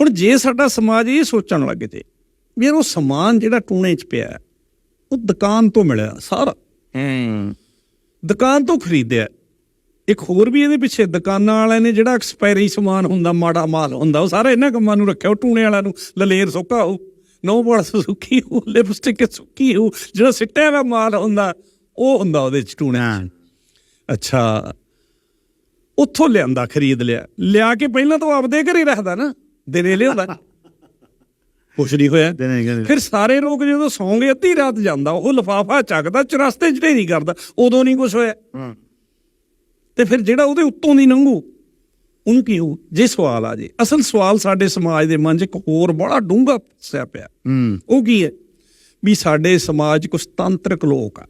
ਹੁਣ ਜੇ ਸਾਡਾ ਸਮਾਜ ਇਹ ਸੋਚਣ ਲੱਗ ਜੇ ਵੀ ਉਹ ਸਮਾਨ ਜਿਹੜਾ ਟੂਣੇ 'ਚ ਪਿਆ ਉਹ ਦੁਕਾਨ ਤੋਂ ਮਿਲਿਆ ਸਾਰਾ। ਹੂੰ। ਦੁਕਾਨ ਤੋਂ ਖਰੀਦਿਆ। ਇੱਕ ਹੋਰ ਵੀ ਇਹਦੇ ਪਿੱਛੇ ਦੁਕਾਨਾਂ ਵਾਲਿਆਂ ਨੇ ਜਿਹੜਾ ਐਕਸਪਾਇਰੀ ਸਮਾਨ ਹੁੰਦਾ ਮਾੜਾ ਮਾਲ ਹੁੰਦਾ ਉਹ ਸਾਰਾ ਇਹਨਾਂ ਕੰਮਾਂ ਨੂੰ ਰੱਖਿਆ ਉਹ ਟੂਣੇ ਵਾਲਿਆਂ ਨੂੰ ਲਲੇਰ ਸੁੱਕਾ ਹੋ ਨੋ ਬੜ ਸੁੱਕੀ ਹੋ ਲਿਪਸਟਿਕ ਸੁੱਕੀ ਹੋ ਜਿਹੜਾ ਸਿੱਟਿਆ ਹੋਇਆ ਮਾਲ ਹੁੰਦਾ ਉਹ ਹੁੰਦਾ ਉਹਦੇ ਚ ਟੂਣੇ ਅੱਛਾ। ਉੱਥੋਂ ਲਿਆਂਦਾ ਖਰੀਦ ਲਿਆ। ਲਿਆ ਕੇ ਪਹਿਲਾਂ ਤਾਂ ਆਪਦੇ ਘਰੇ ਰੱਖਦਾ ਨਾ। ਦਿਨੇ ਲਿਆਉਂਦਾ। ਕੁਛ ਨਹੀਂ ਹੋਇਆ। ਦਿਨੇ ਕਹਿੰਦੇ। ਫਿਰ ਸਾਰੇ ਲੋਕ ਜਦੋਂ ਸੌਂਗੇ ਅੱਧੀ ਰਾਤ ਜਾਂਦਾ ਉਹ ਲਫਾਫਾ ਚੱਕਦਾ ਚਰਸਤੇ ਚ ਢੇਰੀ ਕਰਦਾ ਉਦੋਂ ਨਹੀਂ ਕੁਛ ਹੋਇਆ। ਹਾਂ। ਤੇ ਫਿਰ ਜਿਹੜਾ ਉਹਦੇ ਉੱਤੋਂ ਦੀ ਲੰਘੂ ਉਹਨੂੰ ਕੀ ਹੋ ਜੇ ਸਵਾਲ ਆ ਜੇ। ਅਸਲ ਸਵਾਲ ਸਾਡੇ ਸਮਾਜ ਦੇ ਮਨ 'ਚ ਇੱਕ ਹੋਰ ਬੜਾ ਡੂੰਘਾ ਸਿਆ ਪਿਆ। ਉਹ ਕੀ ਹੈ? ਵੀ ਸਾਡੇ ਸਮਾਜ ਕੁਝ ਤਾਂਤਰਿਕ ਲੋਕ ਆ।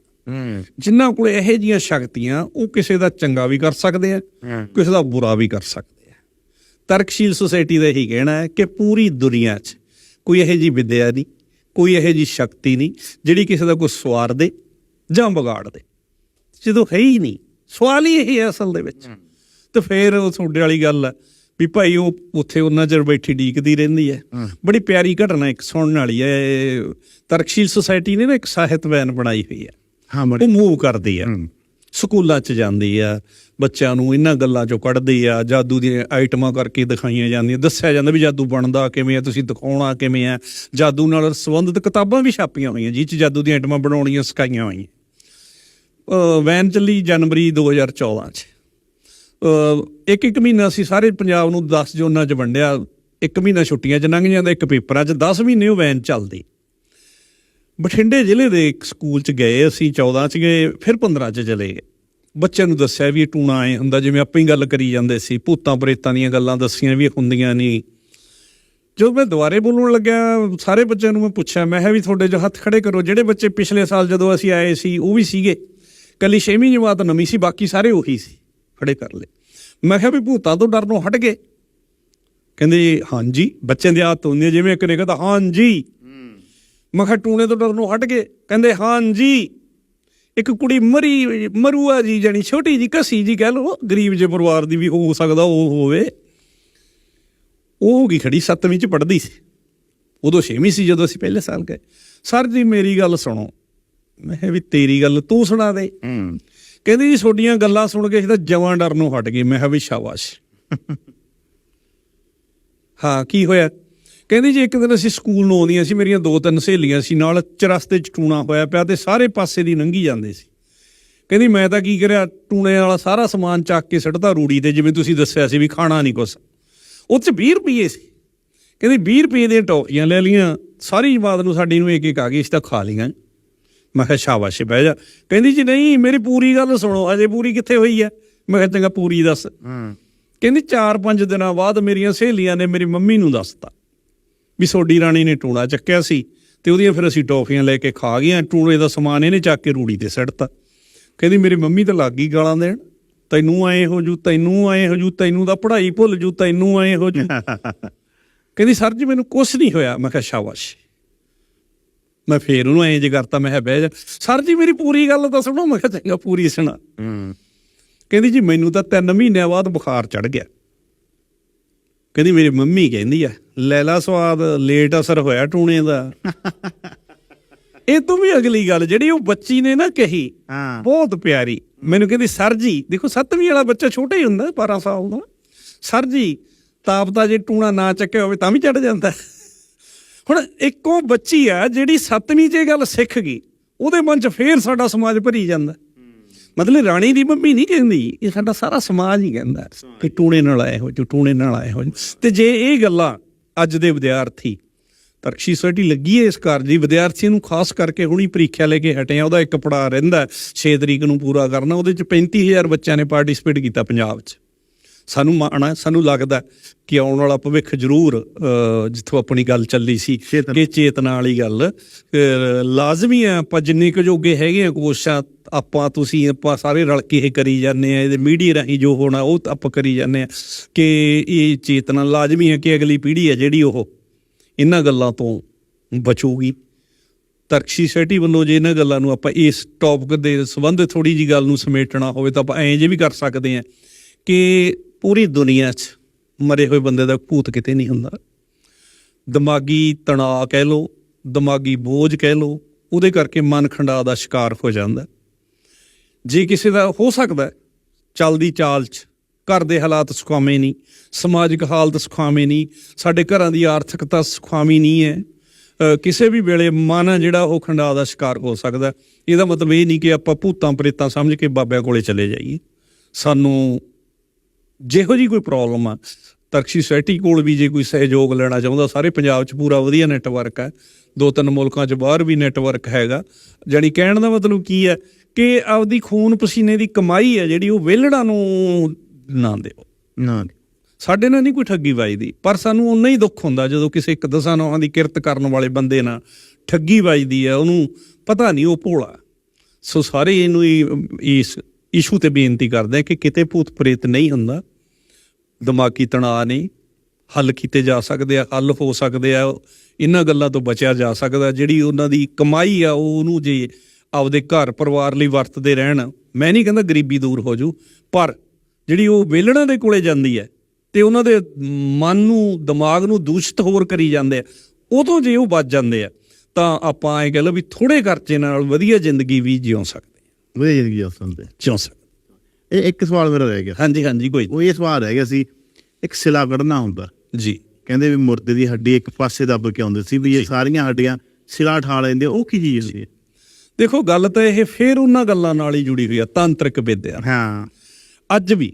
ਜਿਨ੍ਹਾਂ ਕੋਲ ਇਹੋ ਜੀਆਂ ਸ਼ਕਤੀਆਂ ਉਹ ਕਿਸੇ ਦਾ ਚੰਗਾ ਵੀ ਕਰ ਸਕਦੇ ਆ ਕਿਸੇ ਦਾ ਬੁਰਾ ਵੀ ਕਰ ਸਕਦੇ ਤਰਕਸ਼ੀਲ ਸੁਸਾਇਟੀ ਦਾ ਇਹੀ ਕਹਿਣਾ ਹੈ ਕਿ ਪੂਰੀ ਦੁਨੀਆ 'ਚ ਕੋਈ ਇਹੋ ਜੀ ਵਿਦਿਆ ਨਹੀਂ ਕੋਈ ਇਹੋ ਜੀ ਸ਼ਕਤੀ ਨਹੀਂ ਜਿਹੜੀ ਕਿਸੇ ਦਾ ਕੋਈ ਸਵਾਰ ਦੇ ਜਾਂ ਵਿਗਾੜ ਦੇ। ਜਦੋਂ ਹੈ ਹੀ ਨਹੀਂ ਸਵਾਲ ਹੀ ਇਹ ਹੈ ਅਸਲ ਦੇ ਵਿੱਚ। ਤੇ ਫਿਰ ਉਹ ਤੁਹਾਡੇ ਵਾਲੀ ਗੱਲ ਹੈ ਵੀ ਭਾਈ ਉਹ ਉੱਥੇ ਉਹਨਾਂ ਚਿਰ ਬੈਠੀ ਡੀਕਦੀ ਰਹਿੰਦੀ ਹੈ। ਬੜੀ ਪਿਆਰੀ ਘਟਨਾ ਇੱਕ ਸੁਣਨ ਵਾਲੀ ਹੈ ਇਹ ਤਰਕਸ਼ੀਲ ਸੁਸਾਇਟੀ ਨੇ ਨਾ ਇੱਕ ਸਾਹਿਤ ਵੈਨ ਬਣਾਈ ਹੋਈ ਹੈ। ਹਾਂ ਉਹ ਮੂਵ ਕਰਦੀ ਹੂੰ। ਸਕੂਲਾਂ 'ਚ ਜਾਂਦੀ ਆ, ਬੱਚਿਆਂ ਨੂੰ ਇਹਨਾਂ ਗੱਲਾਂ 'ਚੋਂ ਕੱਢਦੀ ਆ, ਜਾਦੂ ਦੀਆਂ ਆਈਟਮਾਂ ਕਰਕੇ ਦਿਖਾਈਆਂ ਜਾਂਦੀਆਂ, ਦੱਸਿਆ ਜਾਂਦਾ ਵੀ ਜਾਦੂ ਬਣਦਾ ਕਿਵੇਂ ਆ, ਤੁਸੀਂ ਦਿਖਾਉਣਾ ਕਿਵੇਂ ਆ, ਜਾਦੂ ਨਾਲ ਸੰਬੰਧਿਤ ਕਿਤਾਬਾਂ ਵੀ ਛਾਪੀਆਂ ਹੋਈਆਂ, ਜਿਹ 'ਚ ਜਾਦੂ ਦੀਆਂ ਆਈਟਮਾਂ ਬਣਾਉਣੀਆਂ, ਸਿਖਾਈਆਂ ਹੋਈਆਂ। ਵੈਨ ਚੱਲੀ ਜਨਵਰੀ 2014 'ਚ। ਇੱਕ ਇੱਕ ਮਹੀਨਾ ਅਸੀਂ ਸਾਰੇ ਪੰਜਾਬ ਨੂੰ 10 ਜ਼ੋਨਾਂ 'ਚ ਵੰਡਿਆ, ਇੱਕ ਮਹੀਨਾ ਛੁੱਟੀਆਂ 'ਚ ਲੰਘ ਜਾਂਦਾ, ਇੱਕ ਪੇਪਰਾਂ 'ਚ 10 ਮਹੀਨੇ ਉਹ ਵੈਨ ਚੱਲਦੀ। ਬਠਿੰਡੇ ਜ਼ਿਲ੍ਹੇ ਦੇ ਇੱਕ ਸਕੂਲ 'ਚ ਗਏ ਅਸੀਂ 14 'ਚ ਗਏ ਫਿਰ 15 'ਚ ਚਲੇ ਗਏ। ਬੱਚਿਆਂ ਨੂੰ ਦੱਸਿਆ ਵੀ ਇਹ ਟੂਣਾ ਐ ਹੁੰਦਾ ਜਿਵੇਂ ਆਪਾਂ ਹੀ ਗੱਲ ਕਰੀ ਜਾਂਦੇ ਸੀ ਭੂਤਾਂ ਪ੍ਰੇਤਾਂ ਦੀਆਂ ਗੱਲਾਂ ਦੱਸੀਆਂ ਵੀ ਹੁੰਦੀਆਂ ਨਹੀਂ ਜਦੋਂ ਮੈਂ ਦੁਬਾਰੇ ਬੋਲਣ ਲੱਗਿਆ ਸਾਰੇ ਬੱਚਿਆਂ ਨੂੰ ਮੈਂ ਪੁੱਛਿਆ ਮੈਂ ਕਿਹਾ ਵੀ ਤੁਹਾਡੇ ਜੋ ਹੱਥ ਖੜੇ ਕਰੋ ਜਿਹੜੇ ਬੱਚੇ ਪਿਛਲੇ ਸਾਲ ਜਦੋਂ ਅਸੀਂ ਆਏ ਸੀ ਉਹ ਵੀ ਸੀਗੇ। ਕੱਲੀ ਛੇਵੀਂ ਜਮਾਤ ਨਵੀਂ ਸੀ ਬਾਕੀ ਸਾਰੇ ਉਹੀ ਸੀ ਖੜੇ ਕਰ ਲਏ। ਮੈਂ ਕਿਹਾ ਵੀ ਭੂਤਾਂ ਤੋਂ ਡਰਨੋਂ ਹਟ ਗਏ। ਕਹਿੰਦੇ ਜੀ, ਹਾਂਜੀ ਬੱਚਿਆਂ ਦੀ ਆਦਤ ਹੁੰਦੀ ਹੈ ਜਿਵੇਂ ਇੱਕ ਨੇ ਕਹਿੰਦਾ ਹਾਂਜੀ। ਮੈਂ ਕਿਹਾ ਟੂਣੇ ਤੋਂ ਡਰਨੋਂ ਹਟ ਗਏ। ਕਹਿੰਦੇ ਹਾਂਜੀ ਇੱਕ ਕੁੜੀ ਮਰੀ ਮਰੂਆ ਜੀ ਜਾਨੀ ਛੋਟੀ ਜੀ ਕਸੀ ਜੀ ਕਹਿ ਲਓ ਗਰੀਬ ਜੇ ਪਰਿਵਾਰ ਦੀ ਵੀ ਹੋ ਸਕਦਾ ਉਹ ਹੋਵੇ। ਉਹ ਹੋ ਗਈ ਖੜੀ 7ਵੀਂ ਚ ਪੜ੍ਹਦੀ ਸੀ। ਉਦੋਂ 6ਵੀਂ ਸੀ ਜਦੋਂ ਅਸੀਂ ਪਹਿਲੇ ਸਾਲ ਗਏ। ਸਰ ਜੀ ਮੇਰੀ ਗੱਲ ਸੁਣੋ। ਮੈਂ ਕਿਹਾ ਵੀ ਤੇਰੀ ਗੱਲ ਤੂੰ ਸੁਣਾ ਦੇ। ਹੂੰ। ਕਹਿੰਦੀ ਜੀ ਤੁਹਾਡੀਆਂ ਗੱਲਾਂ ਸੁਣ ਕੇ ਤਾਂ ਜਵਾਂ ਡਰ ਨੂੰ ਹਟ ਗਏ। ਮੈਂ ਕਿਹਾ ਵੀ ਸ਼ਾਬਾਸ਼। ਹਾਂ ਕੀ ਹੋਇਆ? ਕਹਿੰਦੀ ਜੀ ਇੱਕ ਦਿਨ ਅਸੀਂ ਸਕੂਲ ਨੂੰ ਆਉਂਦੀਆਂ ਸੀ ਮੇਰੀਆਂ ਦੋ ਤਿੰਨ ਸਹੇਲੀਆਂ ਸੀ ਨਾਲ ਚਰਸਤੇ ਚ ਟੂਣਾ ਹੋਇਆ ਪਿਆ ਤੇ ਸਾਰੇ ਪਾਸੇ ਦੀ ਲੰਘੀ ਜਾਂਦੇ ਸੀ। ਕਹਿੰਦੀ ਮੈਂ ਤਾਂ ਕੀ ਕਰਿਆ ਟੂਣੇ ਵਾਲਾ ਸਾਰਾ ਸਮਾਨ ਚੱਕ ਕੇ ਸਿੱਟਦਾ ਰੂੜੀ ਤੇ ਜਿਵੇਂ ਤੁਸੀਂ ਦੱਸਿਆ ਸੀ ਵੀ ਖਾਣਾ ਨਹੀਂ ਕੁਛ। ਉਹ 'ਚ 20 ਰੁਪਏ ਸੀ। ਕਹਿੰਦੀ 20 ਰੁਪਏ ਦੀਆਂ ਟੌਫੀਆਂ ਲੈ ਲੀਆਂ ਸਾਰੀ ਜਮਾਤ ਨੂੰ ਸਾਡੀ ਨੂੰ ਇੱਕ ਇੱਕ ਆ ਗਈ ਅਸੀਂ ਤਾਂ ਖਾ ਲੀਆਂ ਮੈਂ ਕਿਹਾ ਸ਼ਾਬਾਸ਼ ਬਹਿ ਜਾ। ਕਹਿੰਦੀ ਜੀ ਨਹੀਂ ਮੇਰੀ ਪੂਰੀ ਗੱਲ ਸੁਣੋ ਅਜੇ ਪੂਰੀ ਕਿੱਥੇ ਹੋਈ ਹੈ? ਮੈਂ ਕਿਹਾ ਚੰਗਾ ਪੂਰੀ ਦੱਸ। ਹੂੰ। ਕਹਿੰਦੀ 4-5 ਦਿਨਾਂ ਬਾਅਦ ਮੇਰੀਆਂ ਸਹੇਲੀਆਂ ਨੇ ਮੇਰੀ ਮੰਮੀ ਨੂੰ ਦੱਸਤਾ। ਵੀ ਸੋਡੀ ਰਾਣੀ ਨੇ ਟੂਣਾ ਚੱਕਿਆ ਸੀ ਤੇ ਉਹਦੀਆਂ ਫਿਰ ਅਸੀਂ ਟੌਫੀਆਂ ਲੈ ਕੇ ਖਾ ਗਈਆਂ ਟੂਣੇ ਦਾ ਸਮਾਨ ਇਹਨੇ ਚੱਕ ਕੇ ਰੂੜੀ ਤੇ ਸੱਟਤਾ। ਕਹਿੰਦੀ ਮੇਰੀ ਮੰਮੀ ਤਾਂ ਲੱਗ ਗਈ ਗਾਲਾਂ ਦੇਣ। ਤੈਨੂੰ ਆਏ ਹੋ ਜੂ ਤੈਨੂੰ ਆਏ ਹੋ ਜੂ ਤੈਨੂੰ ਤਾਂ ਪੜ੍ਹਾਈ ਭੁੱਲ ਜੂ ਤੈਨੂੰ ਆਏ ਹੋ ਜੂ। ਕਹਿੰਦੀ ਸਰ ਜੀ ਮੈਨੂੰ ਕੁਛ ਨਹੀਂ ਹੋਇਆ। ਮੈਂ ਕਿਹਾ ਸ਼ਾਬਾਸ਼। ਮੈਂ ਫੇਰ ਉਹਨੂੰ ਐਂ ਜੇ ਕਰਤਾ ਮੈਂ ਕਿਹਾ ਬਹਿ ਜਾ। ਸਰ ਜੀ ਮੇਰੀ ਪੂਰੀ ਗੱਲ ਤਾਂ ਸੁਣੋ। ਮੈਂ ਕਿਹਾ ਚੰਗਾ ਪੂਰੀ ਸੁਣਾ। ਹੂੰ। ਕਹਿੰਦੀ ਜੀ ਮੈਨੂੰ ਤਾਂ 3 ਮਹੀਨਿਆਂ ਬਾਅਦ ਬੁਖਾਰ ਚੜ ਗਿਆ। ਕਹਿੰਦੀ ਮੇਰੀ ਮੰਮੀ ਕਹਿੰਦੀ ਆ ਲੈਲਾ ਸਵਾਦ ਲੇਟ ਅਸਰ ਹੋਇਆ ਟੂਣੇ ਦਾ। ਇਹ ਤੋਂ ਵੀ ਅਗਲੀ ਗੱਲ ਜਿਹੜੀ ਉਹ ਬੱਚੀ ਨੇ ਨਾ ਕਹੀ ਹਾਂ। ਬਹੁਤ ਪਿਆਰੀ। ਮੈਨੂੰ ਕਹਿੰਦੀ ਸਰ ਜੀ ਦੇਖੋ 7ਵੀਂ ਵਾਲਾ ਬੱਚਾ ਛੋਟਾ ਹੀ ਹੁੰਦਾ 12 ਸਾਲ ਦਾ। ਸਰ ਜੀ ਤਾਪ ਦਾ ਜੇ ਟੂਣਾ ਨਾ ਚੱਕਿਆ ਹੋਵੇ ਤਾਂ ਵੀ ਚੜ ਜਾਂਦਾ। ਹੁਣ ਇੱਕੋ ਬੱਚੀ ਆ ਜਿਹੜੀ 7ਵੀਂ 'ਚ ਇਹ ਗੱਲ ਸਿੱਖ ਗਈ ਉਹਦੇ ਮਨ 'ਚ ਫੇਰ ਸਾਡਾ ਸਮਾਜ ਭਰੀ ਜਾਂਦਾ। ਮਤਲਬ ਰਾਣੀ ਦੀ ਮੰਮੀ ਨਹੀਂ ਕਹਿੰਦੀ ਇਹ ਸਾਡਾ ਸਾਰਾ ਸਮਾਜ ਹੀ ਕਹਿੰਦਾ ਕਿ ਟੂਣੇ ਨਾਲ ਆਏ ਹੋ ਜੋ ਟੂਣੇ ਨਾਲ ਆਏ ਹੋ ਤੇ ਜੇ ਇਹ ਗੱਲਾਂ ਅੱਜ ਦੇ ਵਿਦਿਆਰਥੀ ਤਰਕਸ਼ੀ ਸੋਸਾਇਟੀ ਲੱਗੀ ਹੈ ਇਸ ਕਾਰਜ ਦੀ ਵਿਦਿਆਰਥੀ ਨੂੰ ਖਾਸ ਕਰਕੇ ਹੁਣੀ ਪ੍ਰੀਖਿਆ ਲੈ ਕੇ ਹਟੇ ਆ ਉਹਦਾ ਇੱਕ ਪੜਾਅ ਰਹਿੰਦਾ 6 ਤਰੀਕ ਨੂੰ ਪੂਰਾ ਕਰਨਾ ਉਹਦੇ ਚ 35000 ਬੱਚਿਆਂ ਨੇ ਪਾਰਟਿਸਿਪੇਟ ਕੀਤਾ ਪੰਜਾਬ 'ਚ ਸਾਨੂੰ ਮਾਣ ਸਾਨੂੰ ਲੱਗਦਾ ਕਿ ਆਉਣ ਵਾਲਾ ਭਵਿੱਖ ਜ਼ਰੂਰ ਜਿੱਥੋਂ ਆਪਣੀ ਗੱਲ ਚੱਲੀ ਸੀ। ਕਿ ਚੇਤਨਾ ਵਾਲੀ ਗੱਲ ਲਾਜ਼ਮੀ ਆ ਆਪਾਂ ਜਿੰਨੇ ਕੁ ਜੋਗੇ ਹੈਗੇ ਆ ਕੋਸ਼ਿਸ਼ਾਂ ਆਪਾਂ ਤੁਸੀਂ ਆਪਾਂ ਸਾਰੇ ਰਲ ਕੇ ਇਹ ਕਰੀ ਜਾਂਦੇ ਆ, ਇਹਦੇ ਮੀਡੀਆ ਰਾਹੀਂ ਜੋ ਹੋਣਾ ਉਹ ਤਾਂ ਆਪਾਂ ਕਰੀ ਜਾਂਦੇ ਆ ਕਿ ਇਹ ਚੇਤਨਾ ਲਾਜ਼ਮੀ ਹੈ ਕਿ ਅਗਲੀ ਪੀੜ੍ਹੀ ਹੈ ਜਿਹੜੀ ਉਹ ਇਹਨਾਂ ਗੱਲਾਂ ਤੋਂ ਬਚੂਗੀ। ਤਰਕਸ਼ੀ ਸੈਟੀ ਵੱਲੋਂ ਜੇ ਇਹਨਾਂ ਗੱਲਾਂ ਨੂੰ ਆਪਾਂ ਇਸ ਟੌਪਿਕ ਦੇ ਸੰਬੰਧ ਥੋੜੀ ਜੀ ਗੱਲ ਨੂੰ ਸਮੇਟਣਾ ਹੋਵੇ ਤਾਂ ਆਪਾਂ ਐਂ ਜੇ ਵੀ ਕਰ ਸਕਦੇ ਆ ਕਿ ਪੂਰੀ ਦੁਨੀਆ 'ਚ ਮਰੇ ਹੋਏ ਬੰਦੇ ਦਾ ਭੂਤ ਕਿਤੇ ਨਹੀਂ ਹੁੰਦਾ। ਦਿਮਾਗੀ ਤਣਾਅ ਕਹਿ ਲੋ ਦਿਮਾਗੀ ਬੋਝ ਕਹਿ ਲੋ ਉਹਦੇ ਕਰਕੇ ਮਨ ਖੰਡਾ ਦਾ ਸ਼ਿਕਾਰ ਹੋ ਜਾਂਦਾ। ਜੇ ਕਿਸੇ ਦਾ ਹੋ ਸਕਦਾ ਚੱਲਦੀ ਚਾਲ 'ਚ, ਘਰ ਦੇ ਹਾਲਾਤ ਸੁਖਾਵੇਂ ਨਹੀਂ, ਸਮਾਜਿਕ ਹਾਲਤ ਸੁਖਾਵੇਂ ਨਹੀਂ, ਸਾਡੇ ਘਰਾਂ ਦੀ ਆਰਥਿਕਤਾ ਸੁਖਾਵੀਂ ਨਹੀਂ ਹੈ ਕਿਸੇ ਵੀ ਵੇਲੇ ਮਨ ਆ ਜਿਹੜਾ ਉਹ ਖੰਡਾ ਦਾ ਸ਼ਿਕਾਰ ਹੋ ਸਕਦਾ ਇਹਦਾ ਮਤਲਬ ਇਹ ਨਹੀਂ ਕਿ ਆਪਾਂ ਭੂਤਾਂ ਪ੍ਰੇਤਾਂ ਸਮਝ ਕੇ ਬਾਬਿਆਂ ਕੋਲੇ ਚਲੇ ਜਾਈਏ। ਸਾਨੂੰ ਜਿਹੋ ਜੀ ਕੋਈ ਪ੍ਰੋਬਲਮ ਆ, ਤਰਕਸ਼ੀ ਸੋਸਾਇਟੀ ਕੋਲ ਵੀ ਜੇ ਕੋਈ ਸਹਿਯੋਗ ਲੈਣਾ ਚਾਹੁੰਦਾ, ਸਾਰੇ ਪੰਜਾਬ 'ਚ ਪੂਰਾ ਵਧੀਆ ਨੈਟਵਰਕ ਹੈ। ਦੋ ਤਿੰਨ ਮੁਲਕਾਂ 'ਚ ਬਾਹਰ ਵੀ ਨੈਟਵਰਕ ਹੈਗਾ। ਜਾਣੀ ਕਹਿਣ ਦਾ ਮਤਲਬ ਕੀ ਹੈ ਕਿ ਆਪਦੀ ਖੂਨ ਪਸੀਨੇ ਦੀ ਕਮਾਈ ਹੈ ਜਿਹੜੀ ਉਹ ਵਿਹਲੜਾਂ ਨੂੰ ਨਾ ਦਿਓ। ਨਾ ਸਾਡੇ ਨਾਲ ਨਹੀਂ ਕੋਈ ਠੱਗੀ ਵੱਜਦੀ ਪਰ ਸਾਨੂੰ ਉਨਾ ਹੀ ਦੁੱਖ ਹੁੰਦਾ ਜਦੋਂ ਕਿਸੇ ਇੱਕ ਦਸਾਂ ਨੌਹਾਂ ਦੀ ਕਿਰਤ ਕਰਨ ਵਾਲੇ ਬੰਦੇ ਨਾਲ ਠੱਗੀ ਵੱਜਦੀ ਹੈ ਉਹਨੂੰ ਪਤਾ ਨਹੀਂ ਉਹ ਭੋਲਾ ਸੋ ਸਾਰੇ ਇਹਨੂੰ ਹੀ ਇਸ ਇਸ਼ੂ ਤੇ ਬੇਨਤੀ ਕਰਦੇ ਕਿ ਕਿਤੇ ਭੂਤ ਪ੍ਰੇਤ ਨਹੀਂ ਹੁੰਦਾ ਦਿਮਾਗੀ ਤਣਾਅ ਨਹੀਂ ਹੱਲ ਕੀਤੇ ਜਾ ਸਕਦੇ ਆ ਹੱਲ ਹੋ ਸਕਦੇ ਆ ਇਹਨਾਂ ਗੱਲਾਂ ਤੋਂ ਬਚਿਆ ਜਾ ਸਕਦਾ ਜਿਹੜੀ ਉਹਨਾਂ ਦੀ ਕਮਾਈ ਆ ਉਹ ਉਹਨੂੰ ਜੇ ਆਪਦੇ ਘਰ ਪਰਿਵਾਰ ਲਈ ਵਰਤਦੇ ਰਹਿਣ। ਮੈਂ ਨਹੀਂ ਕਹਿੰਦਾ ਗਰੀਬੀ ਦੂਰ ਹੋ ਜੂ ਪਰ ਜਿਹੜੀ ਉਹ ਵੇਲਣਾਂ ਦੇ ਕੋਲੇ ਜਾਂਦੀ ਹੈ ਤੇ ਉਹਨਾਂ ਦੇ ਮਨ ਨੂੰ ਦਿਮਾਗ ਨੂੰ ਦੂਸ਼ਿਤ ਹੋਰ ਕਰੀ ਜਾਂਦੇ ਆ ਤੋਂ ਜੇ ਉਹ ਬਚ ਜਾਂਦੇ ਆ ਤਾਂ ਆਪਾਂ ਐ ਕਹਿ ਲਓ ਵੀ ਥੋੜੇ ਖਰਚੇ ਨਾਲ ਵਧੀਆ ਜ਼ਿੰਦਗੀ ਵੀ ਜਿਉ ਸਕਦੇ। ਵਧੀਆ ਜ਼ਿੰਦਗੀ ਆ। ਸੰਦੇ ਜਿਉ ਸਕਦੇ ਇਹ ਇੱਕ ਸਵਾਲ ਮੇਰਾ ਰਹਿ ਗਿਆ। ਹਾਂਜੀ ਹਾਂਜੀ ਕੋਈ ਉਹ ਇਹ ਸਵਾਲ ਰਹਿ ਗਿਆ ਸੀ ਇੱਕ ਸਿਲਾ ਕੱਢਣਾ ਹੁੰਦਾ। ਜੀ। ਕਹਿੰਦੇ ਵੀ ਮੁਰਦੇ ਦੀ ਹੱਡੀ ਇੱਕ ਪਾਸੇ ਦੱਬ ਕੇ ਆਉਂਦੇ ਸੀ ਵੀ ਇਹ ਸਾਰੀਆਂ ਹੱਡੀਆਂ ਸਿਲਾ ਠਾ ਲੈਂਦੇ ਉਹ ਕੀ ਚੀਜ਼ ਹੁੰਦੀ ਹੈ? ਦੇਖੋ ਗੱਲ ਤਾਂ ਇਹ ਫੇਰ ਉਹਨਾਂ ਗੱਲਾਂ ਨਾਲ ਹੀ ਜੁੜੀ ਹੋਈ ਆ ਤਾਂਤਰਿਕ ਵਿਦਿਆ ਹਾਂ। ਅੱਜ ਵੀ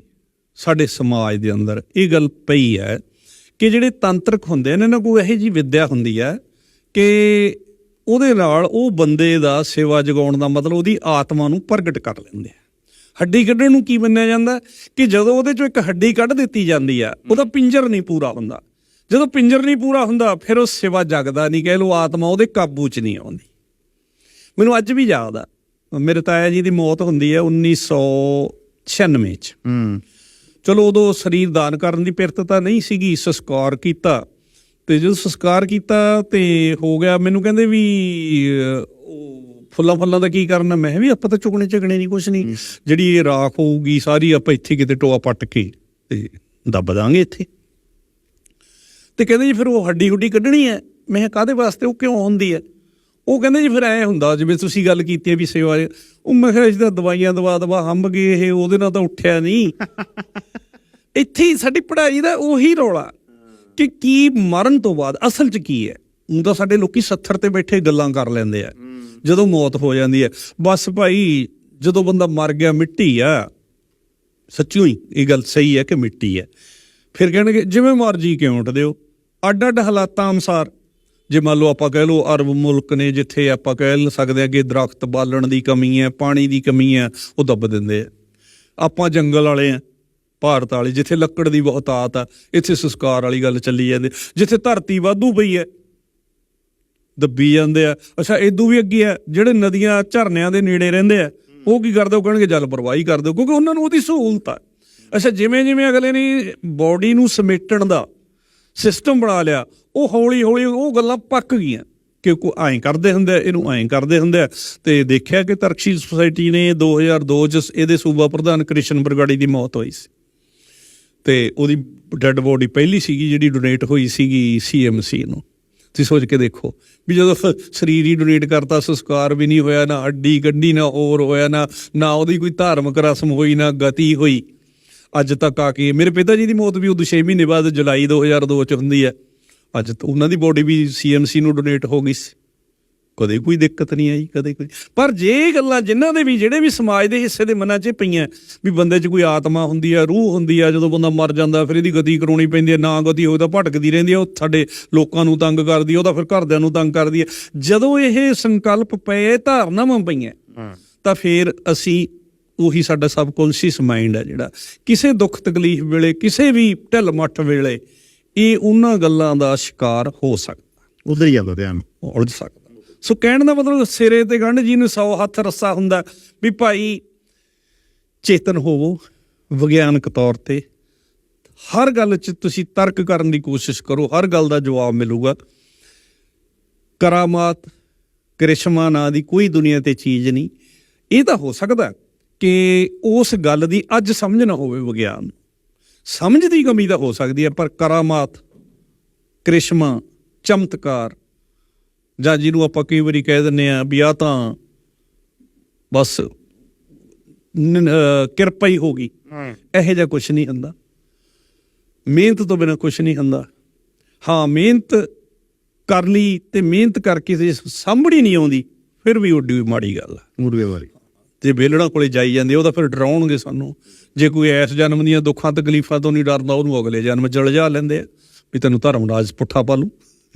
ਸਾਡੇ ਸਮਾਜ ਦੇ ਅੰਦਰ ਇਹ ਗੱਲ ਪਈ ਹੈ ਕਿ ਜਿਹੜੇ ਤੰਤਰਕ ਹੁੰਦੇ ਨੇ ਨਾ ਕੋਈ ਇਹੋ ਜੀ ਵਿਦਿਆ ਹੁੰਦੀ ਹੈ ਕਿ ਉਹਦੇ ਨਾਲ ਉਹ ਬੰਦੇ ਦਾ ਸੇਵਾ ਜਗਾਉਣ ਦਾ ਮਤਲਬ ਉਹਦੀ ਆਤਮਾ ਨੂੰ ਪ੍ਰਗਟ ਕਰ ਲੈਂਦੇ ਆ। ਹੱਡੀ ਕੱਢਣ ਨੂੰ ਕੀ ਮੰਨਿਆ ਜਾਂਦਾ? ਕਿ ਜਦੋਂ ਉਹਦੇ ਚੋਂ ਇੱਕ ਹੱਡੀ ਕੱਢ ਦਿੱਤੀ ਜਾਂਦੀ ਆ ਉਹਦਾ ਪਿੰਜਰ ਨਹੀਂ ਪੂਰਾ ਹੁੰਦਾ। ਜਦੋਂ ਪਿੰਜਰ ਨਹੀਂ ਪੂਰਾ ਹੁੰਦਾ ਫਿਰ ਉਹ ਸੇਵਾ ਜਗਦਾ ਨਹੀਂ ਕਹਿ ਲੋ ਆਤਮਾ ਉਹਦੇ ਕਾਬੂ 'ਚ ਨਹੀਂ ਆਉਂਦੀ। ਮੈਨੂੰ ਅੱਜ ਵੀ ਯਾਦ ਆ। ਮੇਰੇ ਤਾਇਆ ਜੀ ਦੀ ਮੌਤ ਹੁੰਦੀ ਹੈ 1996 ਚ। ਹੂੰ। ਚਲੋ ਉਦੋਂ ਸਰੀਰ ਦਾਨ ਕਰਨ ਦੀ ਪਿਰਤ ਤਾਂ ਨਹੀਂ ਸੀਗੀ ਸੰਸਕਾਰ ਕੀਤਾ। ਤੇ ਜਦੋਂ ਸੰਸਕਾਰ ਕੀਤਾ ਤੇ ਹੋ ਗਿਆ ਮੈਨੂੰ ਕਹਿੰਦੇ ਵੀ ਫੁੱਲਾਂ ਫੁੱਲਾਂ ਦਾ ਕੀ ਕਰਨਾ? ਮੈਂ ਵੀ ਆਪਾਂ ਤਾਂ ਚੁਗਣੇ ਚਗਣੇ ਨਹੀਂ ਕੁਛ ਨਹੀਂ ਜਿਹੜੀ ਇਹ ਰਾਖ ਹੋਊਗੀ ਸਾਰੀ ਆਪਾਂ ਇੱਥੇ ਕਿਤੇ ਟੋਆ ਪੱਟ ਕੇ ਤੇ ਦੱਬ ਦਾਂਗੇ ਇੱਥੇ। ਤੇ ਕਹਿੰਦੇ ਜੀ ਫਿਰ ਉਹ ਹੱਡੀ ਹੁੱਡੀ ਕੱਢਣੀ ਹੈ। ਮੈਂ ਕਾਦੇ ਵਾਸਤੇ? ਉਹ ਕਿਉਂ ਹੁੰਦੀ ਹੈ? ਉਹ ਕਹਿੰਦੇ ਜੀ ਫਿਰ ਐ ਹੁੰਦਾ ਜਿਵੇਂ ਤੁਸੀਂ ਗੱਲ ਕੀਤੀ ਹੈ ਵੀ ਸੇਵਾ ਉਹ ਮੈਂ ਕਿਹਾ ਇਸ ਦਾ ਦਵਾਈਆਂ ਦਵਾ ਦਵਾ ਹੰਬ ਗਏ ਇਹ ਉਹਦੇ ਨਾਲ ਤਾਂ ਉੱਠਿਆ ਨਹੀਂ। ਇੱਥੇ ਹੀ ਸਾਡੀ ਪੜ੍ਹਾਈ ਦਾ ਉਹੀ ਰੌਲਾ ਕਿ ਕੀ ਮਰਨ ਤੋਂ ਬਾਅਦ ਅਸਲ 'ਚ ਕੀ ਹੈ? ਉਹ ਤਾਂ ਸਾਡੇ ਲੋਕੀ 70 ਤੇ ਬੈਠੇ ਗੱਲਾਂ ਕਰ ਲੈਂਦੇ ਆ। ਜਦੋਂ ਮੌਤ ਹੋ ਜਾਂਦੀ ਹੈ ਬਸ ਭਾਈ ਜਦੋਂ ਬੰਦਾ ਮਰ ਗਿਆ ਮਿੱਟੀ ਆ। ਸੱਚੀ ਹੀ ਇਹ ਗੱਲ ਸਹੀ ਹੈ ਕਿ ਮਿੱਟੀ ਹੈ। ਫਿਰ ਕਹਿਣਗੇ ਜਿਵੇਂ ਮਰਜ਼ੀ ਕਿਉਂ ਉੱਠਦੇ ਹੋ? ਅੱਡ ਅੱਡ ਹਾਲਾਤਾਂ ਅਨੁਸਾਰ ਜੇ ਮੰਨ ਲਓ ਆਪਾਂ ਕਹਿ ਲਓ ਅਰਬ ਮੁਲਕ ਨੇ ਜਿੱਥੇ ਆਪਾਂ ਕਹਿ ਸਕਦੇ ਹਾਂ ਕਿ ਦਰਖਤ ਬਾਲਣ ਦੀ ਕਮੀ ਹੈ, ਪਾਣੀ ਦੀ ਕਮੀ ਹੈ, ਉਹ ਦੱਬ ਦਿੰਦੇ ਆ। ਆਪਾਂ ਜੰਗਲ ਵਾਲੇ ਆ, ਭਾਰਤ ਵਾਲੇ, ਜਿੱਥੇ ਲੱਕੜ ਦੀ ਬਹੁਤਾਤ ਆ, ਇੱਥੇ ਸੰਸਕਾਰ ਵਾਲੀ ਗੱਲ ਚੱਲੀ ਜਾਂਦੀ। ਜਿੱਥੇ ਧਰਤੀ ਵਾਧੂ ਪਈ ਹੈ, ਦੱਬੀ ਜਾਂਦੇ ਆ। ਅੱਛਾ ਇਦੋਂ ਵੀ ਅੱਗੇ ਆ, ਜਿਹੜੇ ਨਦੀਆਂ ਝਰਨਿਆਂ ਦੇ ਨੇੜੇ ਰਹਿੰਦੇ ਆ, ਉਹ ਕੀ ਕਰਦੇ ਉਹ ਕਹਿਣਗੇ ਜਲ ਪ੍ਰਵਾਹੀ ਕਰ ਦਿਓ, ਕਿਉਂਕਿ ਉਹਨਾਂ ਨੂੰ ਉਹਦੀ ਸਹੂਲਤ ਆ। ਅੱਛਾ ਜਿਵੇਂ ਜਿਵੇਂ ਅਗਲੇ ਨੇ ਬਾਡੀ ਨੂੰ ਸਮੇਟਣ ਦਾ ਸਿਸਟਮ ਬਣਾ ਲਿਆ ਉਹ ਹੌਲੀ ਹੌਲੀ ਉਹ ਗੱਲਾਂ ਪੱਕ ਗਈਆਂ ਕਿ ਕੋ ਐਂ ਕਰਦੇ ਹੁੰਦੇ ਇਹਨੂੰ ਐਂ ਕਰਦੇ ਹੁੰਦੇ ਆ। ਤੇ ਦੇਖਿਆ ਕਿ ਤਰਕਸ਼ੀ ਸੁਸਾਇਟੀ ਨੇ 2002 ਚ ਇਹਦੇ ਸੂਬਾ ਪ੍ਰਧਾਨ ਕ੍ਰਿਸ਼ਨ ਬਰਗਾੜੀ ਦੀ ਮੌਤ ਹੋਈ ਸੀ। ਤੇ ਉਹਦੀ ਡੈੱਡ ਬੋਡੀ ਪਹਿਲੀ ਸੀਗੀ ਜਿਹੜੀ ਡੋਨੇਟ ਹੋਈ ਸੀਗੀ ਸੀਐਮਸੀ ਨੂੰ। ਤੁਸੀਂ ਸੋਚ ਕੇ ਦੇਖੋ ਵੀ ਜਦੋਂ ਸ- ਸਰੀਰ ਹੀ ਡੋਨੇਟ ਕਰਤਾ, ਸੰਸਕਾਰ ਵੀ ਨਹੀਂ ਹੋਇਆ, ਨਾ ਅੱਡੀ ਗੱਡੀ ਨਾ ਹੋਰ ਹੋਇਆ, ਨਾ ਨਾ ਉਹਦੀ ਕੋਈ ਧਾਰਮਿਕ ਰਸਮ ਹੋਈ, ਨਾ ਗਤੀ ਹੋਈ। ਅੱਜ ਤੱਕ ਆ ਕੇ ਮੇਰੇ ਪਿਤਾ ਜੀ ਦੀ ਮੌਤ ਵੀ ਉਦੋਂ 6 ਮਹੀਨੇ ਬਾਅਦ ਜੁਲਾਈ 2002 ਚ ਹੁੰਦੀ ਹੈ। ਅੱਜ ਤਾਂ ਉਹਨਾਂ ਦੀ ਬੋਡੀ ਵੀ ਸੀਐਮਸੀ ਨੂੰ ਡੋਨੇਟ ਹੋ ਗਈ ਸੀ। ਕਦੇ ਕੋਈ ਦਿੱਕਤ ਨਹੀਂ ਆਈ ਕਦੇ ਕੋਈ। ਪਰ ਜੇ ਇਹ ਗੱਲਾਂ ਜਿਨ੍ਹਾਂ ਦੇ ਵੀ ਜਿਹੜੇ ਵੀ ਸਮਾਜ ਦੇ ਹਿੱਸੇ ਦੇ ਮਨਾਂ 'ਚ ਪਈਆਂ ਵੀ ਬੰਦੇ 'ਚ ਕੋਈ ਆਤਮਾ ਹੁੰਦੀ ਆ ਰੂਹ ਹੁੰਦੀ ਆ ਜਦੋਂ ਬੰਦਾ ਮਰ ਜਾਂਦਾ ਫਿਰ ਇਹਦੀ ਗਤੀ ਕਰਾਉਣੀ ਪੈਂਦੀ ਆ ਨਾ ਗਤੀ ਹੋਵੇ ਤਾਂ ਭਟਕਦੀ ਰਹਿੰਦੀ ਆ ਉਹ ਸਾਡੇ ਲੋਕਾਂ ਨੂੰ ਤੰਗ ਕਰਦੀ ਆ ਉਹ ਤਾਂ ਫਿਰ ਘਰਦਿਆਂ ਨੂੰ ਤੰਗ ਕਰਦੀ ਆ। ਜਦੋਂ ਇਹ ਸੰਕਲਪ ਪਏ ਧਾਰਨਾਵਾਂ ਪਈਆਂ ਤਾਂ ਫਿਰ ਅਸੀਂ ਉਹੀ ਸਾਡਾ ਸਬਕੌਂਸ਼ੀਅਸ ਮਾਈਂਡ ਹੈ ਜਿਹੜਾ। ਕਿਸੇ ਦੁੱਖ ਤਕਲੀਫ ਵੇਲੇ ਕਿਸੇ ਵੀ ਢਿੱਲ ਮੱਠ ਵੇਲੇ ਇਹ ਉਹਨਾਂ ਗੱਲਾਂ ਦਾ ਸ਼ਿਕਾਰ ਹੋ ਸਕਦਾ। ਉਧਰ ਹੀ ਜਾਂਦਾ ਧਿਆਨ। ਉਲਝ ਸਕਦਾ। ਸੋ ਕਹਿਣ ਦਾ ਮਤਲਬ ਸਿਰੇ ਤੇ ਗੰਢ ਜੀ ਨੂੰ 100 ਹੱਥ ਰੱਸਾ ਹੁੰਦਾ ਵੀ ਭਾਈ ਚੇਤਨ ਹੋਵੋ ਵਿਗਿਆਨਕ ਤੌਰ ਤੇ। ਹਰ ਗੱਲ 'ਚ ਤੁਸੀਂ ਤਰਕ ਕਰਨ ਦੀ ਕੋਸ਼ਿਸ਼ ਕਰੋ ਹਰ ਗੱਲ ਦਾ ਜਵਾਬ ਮਿਲੂਗਾ। ਕਰਾਮਾਤ ਕ੍ਰਿਸ਼ਮਾ ਨਾਂ ਦੀ ਕੋਈ ਦੁਨੀਆ ਤੇ ਚੀਜ਼ ਨਹੀਂ। ਇਹ ਤਾਂ ਹੋ ਸਕਦਾ ਕਿ ਉਸ ਗੱਲ ਦੀ ਅੱਜ ਸਮਝ ਨਾ ਹੋਵੇ ਵਿਗਿਆਨ। ਨੂੰ। ਸਮਝ ਦੀ ਕਮੀ ਤਾਂ ਹੋ ਸਕਦੀ ਹੈ ਪਰ ਕਰਾਮਾਤ ਕ੍ਰਿਸ਼ਮਾ ਚਮਤਕਾਰ ਜਾਂ ਜਿਹਨੂੰ ਆਪਾਂ ਕਈ ਵਾਰੀ ਕਹਿ ਦਿੰਨੇ ਆ ਵੀ ਆ ਤਾਂ ਬਸ ਕਿਰਪਾ ਹੀ ਹੋ ਗਈ। ਇਹੋ ਜਿਹਾ ਕੁਝ ਨਹੀਂ ਹੁੰਦਾ। ਮਿਹਨਤ ਤੋਂ ਬਿਨਾ ਕੁਝ ਨਹੀਂ ਹੁੰਦਾ। ਹਾਂ ਮਿਹਨਤ ਕਰ ਲਈ ਤੇ ਮਿਹਨਤ ਕਰਕੇ ਜੇ ਸਾਂਭੜੀ ਨਹੀਂ ਆਉਂਦੀ ਫਿਰ ਵੀ ਵੀ ਮਾੜੀ ਗੱਲ ਆ। ਮੁਰਗੇ ਵਾਲੀ। ਜੇ ਵੇਲੜਾਂ ਕੋਲੇ ਜਾਈ ਜਾਂਦੇ, ਉਹ ਤਾਂ ਫਿਰ ਡਰਾਉਣਗੇ ਸਾਨੂੰ। ਜੇ ਕੋਈ ਐਸ ਜਨਮ ਦੀਆਂ ਦੁੱਖਾਂ, ਤਕਲੀਫਾਂ ਤੋਂ ਨਹੀਂ ਡਰਦਾ, ਉਹਨੂੰ ਅਗਲੇ ਜਨਮ ਚ ਲਜਾ ਲੈਂਦੇ ਆ। ਵੀ ਤੈਨੂੰ ਧਰਮ ਰਾਜ ਪੁੱਠਾ ਪਾ ਲੂ